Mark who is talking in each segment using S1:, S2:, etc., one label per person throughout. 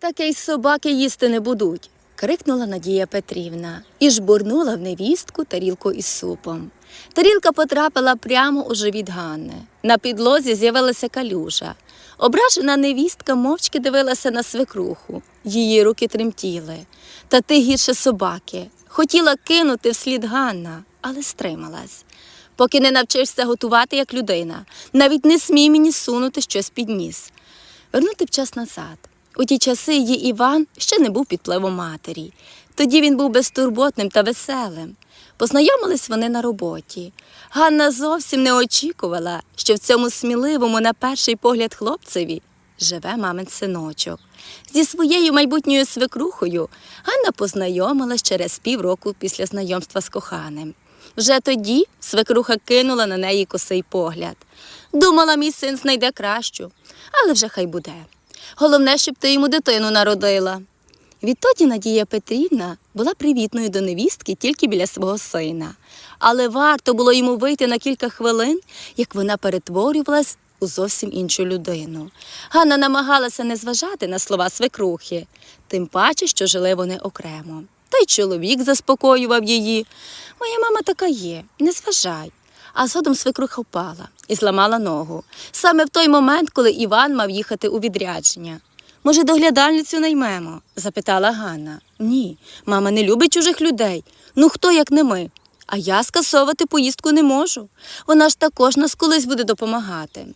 S1: Таке й собаки їсти не будуть, крикнула Надія Петрівна і жбурнула в невістку тарілку із супом. Тарілка потрапила прямо у живіт Ганни. На підлозі з'явилася калюжа. Ображена невістка мовчки дивилася на свекруху. Її руки тремтіли. Та ти гірше собаки. Хотіла кинути вслід Ганна, але стрималась. Поки не навчишся готувати як людина, навіть не смій мені сунути щось під ніс. Вернути б час назад. У ті часи її Іван ще не був під впливом матері. Тоді він був безтурботним та веселим. Познайомились вони на роботі. Ганна зовсім не очікувала, що в цьому сміливому, на перший погляд, хлопцеві живе мамин синочок. Зі своєю майбутньою свекрухою Ганна познайомилась через півроку після знайомства з коханим. Вже тоді свекруха кинула на неї косий погляд. Думала, мій син знайде кращу, але вже хай буде. Головне, щоб ти йому дитину народила. Відтоді Надія Петрівна була привітною до невістки тільки біля свого сина. Але варто було йому вийти на кілька хвилин, як вона перетворювалась у зовсім іншу людину. Ганна намагалася не зважати на слова свекрухи, тим паче, що жили вони окремо. Та й чоловік заспокоював її. Моя мама така є, не зважай. А згодом свекруха впала і зламала ногу. Саме в той момент, коли Іван мав їхати у відрядження. Може, доглядальницю наймемо? запитала Ганна. Ні, мама не любить чужих людей. Ну хто, як не ми? А я скасовувати поїздку не можу. Вона ж також нас колись буде допомагати.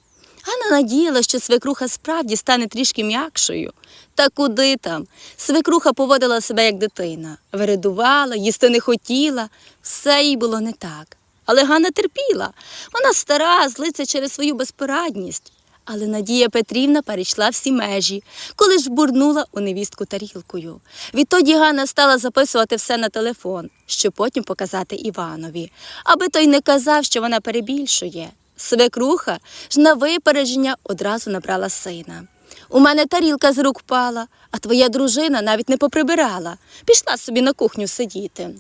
S1: Ганна надіяла, що свекруха справді стане трішки м'якшою. Та куди там? Свекруха поводила себе як дитина, вередувала, їсти не хотіла, все їй було не так. Але Ганна терпіла. Вона стара, злиться через свою безпорадність. Але Надія Петрівна перейшла всі межі, коли ж бурнула у невістку тарілкою. Відтоді Ганна стала записувати все на телефон, щоб потім показати Іванові, аби той не казав, що вона перебільшує. Свекруха ж на випередження одразу набрала сина. У мене тарілка з рук впала, а твоя дружина навіть не поприбирала. Пішла собі на кухню сидіти.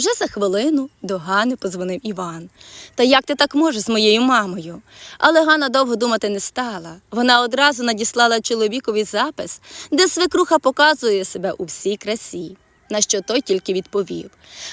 S1: Вже за хвилину до Гани позвонив Іван. Та як ти так можеш з моєю мамою? Але Ганна довго думати не стала. Вона одразу надіслала чоловікові запис, де свекруха показує себе у всій красі. На що той тільки відповів: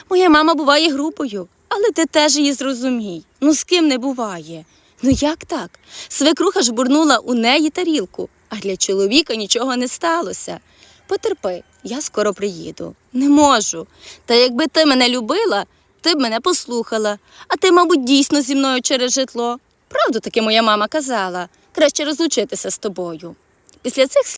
S1: Моя мама буває грубою, але ти теж її зрозумій. Ну з ким не буває. Ну як так? Свекруха ж бурнула у неї тарілку, а для чоловіка нічого не сталося. Потерпи, я скоро приїду. Не можу. Та якби ти мене любила, ти б мене послухала. А ти, мабуть, дійсно зі мною через житло. Правду таки моя мама казала. Краще розлучитися з тобою. Після цих